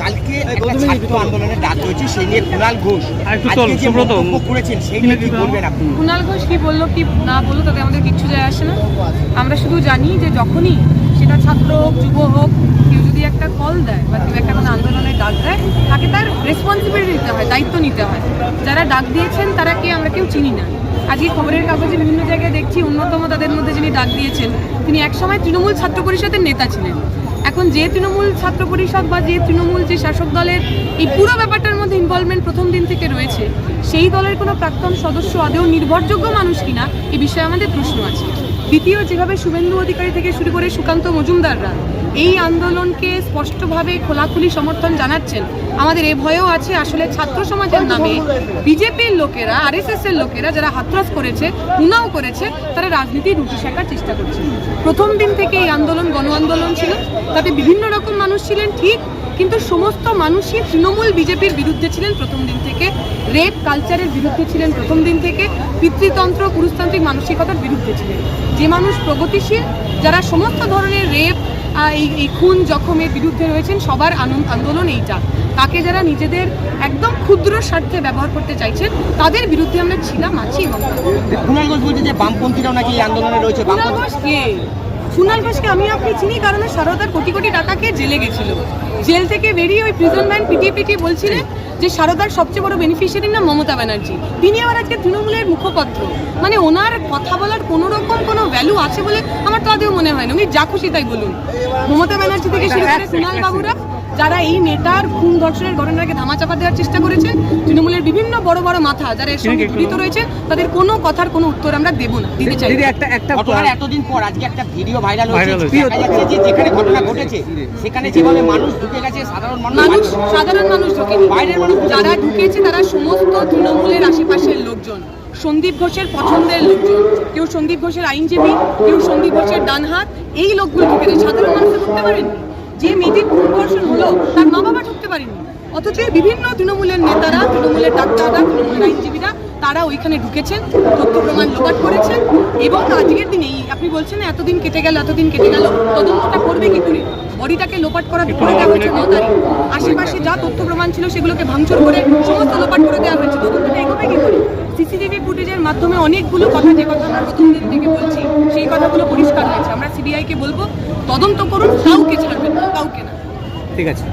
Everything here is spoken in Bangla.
কালকে আন্দোলনের ডাক হয়েছে সেই নিয়ে কুণাল ঘোষ। আর একটু চল, আজকে যে সুব্রত। মন্তব্য করেছেন সেই নিয়ে কি বলবেন আপনি? কুণাল ঘোষ কি বলল কি না বলল তাতে আমাদের কিচ্ছু যায় আসে না। আমরা শুধু জানি যে যখনই সেটা ছাত্র হোক যুব হোক কেউ যদি একটা কল দেয় বা কেউ একটা কোনো আন্দোলনের ডাক দেয় তাকে তার রেসপন্সিবিলিটি নিতে হয় দায়িত্ব নিতে হয়। যারা ডাক দিয়েছেন তারা কে আমরা কেউ চিনি না। আজকে খবরের কাগজে বিভিন্ন জায়গায় দেখছি অন্যতম তাদের মধ্যে যিনি ডাক দিয়েছেন তিনি একসময় তৃণমূল ছাত্র পরিষদের নেতা ছিলেন। এখন যে তৃণমূল ছাত্র পরিষদ বা যে তৃণমূল যে শাসক দলের এই পুরো ব্যাপারটার মধ্যে ইনভলভমেন্ট প্রথম দিন থেকে রয়েছে, সেই দলের কোনো প্রাক্তন সদস্য আদেও নির্ভরযোগ্য মানুষ কিনা, এ বিষয়ে আমাদের প্রশ্ন আছে। দ্বিতীয়, যেভাবে শুভেন্দু অধিকারী থেকে শুরু করে সুকান্ত মজুমদাররা এই আন্দোলনকে স্পষ্টভাবে খোলাখুলি সমর্থন জানাচ্ছেন। আমাদের এ ভয়ও আছে আসলে ছাত্র সমাজের নামে। বিজেপির লোকেরা আরএসএস এর লোকেরা যারা হাতরাস করেছে উনাও করেছে, তারা রাজনীতির রুটি শেখার চেষ্টা করছে। প্রথম দিন থেকে এই আন্দোলন গণ আন্দোলন ছিল। তাতে বিভিন্ন রকম মানুষ ছিলেন, ঠিক। কিন্তু সমস্ত মানুষই তৃণমূল বিজেপির বিরুদ্ধে ছিলেন প্রথম দিন থেকে। রেপ কালচারের বিরুদ্ধে ছিলেন প্রথম দিন থেকে। পিতৃতন্ত্র, পুরুষতান্ত্রিক মানসিকতার বিরুদ্ধে ছিলেন। যে মানুষ প্রগতিশীল, যারা সমস্ত ধরনের রেপ এই এই খুন জখমের বিরুদ্ধে রয়েছেন সবার আনন্দ আন্দোলন এইটা তাকে যারা নিজেদের একদম ক্ষুদ্র স্বার্থে ব্যবহার করতে চাইছেন তাদের বিরুদ্ধে আমরা ছিলাম আছি এবং। কুণাল ঘোষ বলছে যে বামপন্থীরাও নাকি এই আন্দোলনে রয়েছে কুণাল ঘোষ কে কুণাল ঘোষকে আমি আপনি চিনি কারণ সারদার কোটি কোটি টাকাকে জেলে গেছিল। জেল থেকে বেরিয়ে ওই প্রিজন ম্যান পিটিয়ে পিটিয়ে বলছিলেন যে সারদার সবচেয়ে বড় বেনিফিশিয়ারি না মমতা ব্যানার্জি। তিনি আবার আজকে তৃণমূলের মুখপত্র। মানে ওনার কথা বলার কোনো রকম কোনো ভ্যালু আছে বলে আমার তো আদেও মনে হয় না। উনি যা খুশি তাই বলুন। মমতা ব্যানার্জি থেকে শুরু করে কুণাল বাবুরা যারা এই নেতার খুন ধর্ষণের ঘটনাকে ধামাচাপা দেওয়ার চেষ্টা করেছেন তৃণমূলের বিভিন্ন বড় বড় মাথা যারা এর সঙ্গে জড়িত রয়েছে তাদের কোনো কথার কোনো উত্তর আমরা দেবো না দিতে চাই দিদি একটা একটা ঘটনার এতদিন পর আজকে একটা ভিডিও ভাইরাল হয়েছে হয়েছে। দেখা যাচ্ছে যে যেখানে ঘটনা ঘটেছে সেখানে যেভাবে মানুষ ঢুকে গেছে সাধারণ মানুষ সাধারণ মানুষ ঢোকেনি। বাইরের মানুষ যারা ঢুকেছে তারা সমস্ত তৃণমূলের আশেপাশের লোকজন সন্দীপ ঘোষের পছন্দের লোকজন কেউ সন্দীপ ঘোষের আইনজীবী কেউ সন্দীপ ঘোষের ডান হাত এই লোকগুলো ঢুকেছে। সাধারণ মানুষ ঢুকতে পারেনি যে মেয়েটির ধর্ষণ হলো তার মা বাবা ঢুকতে পারেনি। অথচ বিভিন্ন তৃণমূলের নেতারা তৃণমূলের ডাক্তাররা তৃণমূলের আইনজীবীরা তারা ওইখানে ঢুকেছেন তথ্য প্রমাণ লোপাট করেছেন এবং আজকের দিনে আপনি বলছেন এতদিন কেটে গেল এতদিন কেটে গেল তদন্তটা করবে কি করে? বডিটাকে লোপাট করা করে দেওয়া হয়েছে ন তারিখ। আশেপাশে যা তথ্য প্রমাণ ছিল সেগুলোকে ভাঙচুর করে সমস্ত লোপাট করে দেওয়া হয়েছে মাধ্যমে অনেকগুলো কথা যে কথা আমরা প্রথম দিন থেকে বলছি, সেই কথাগুলো পরিষ্কার হয়েছে। আমরা সিবিআইকে বলব, তদন্ত করুন, কাউকে ছাড়বেন কাউকে না। ঠিক আছে।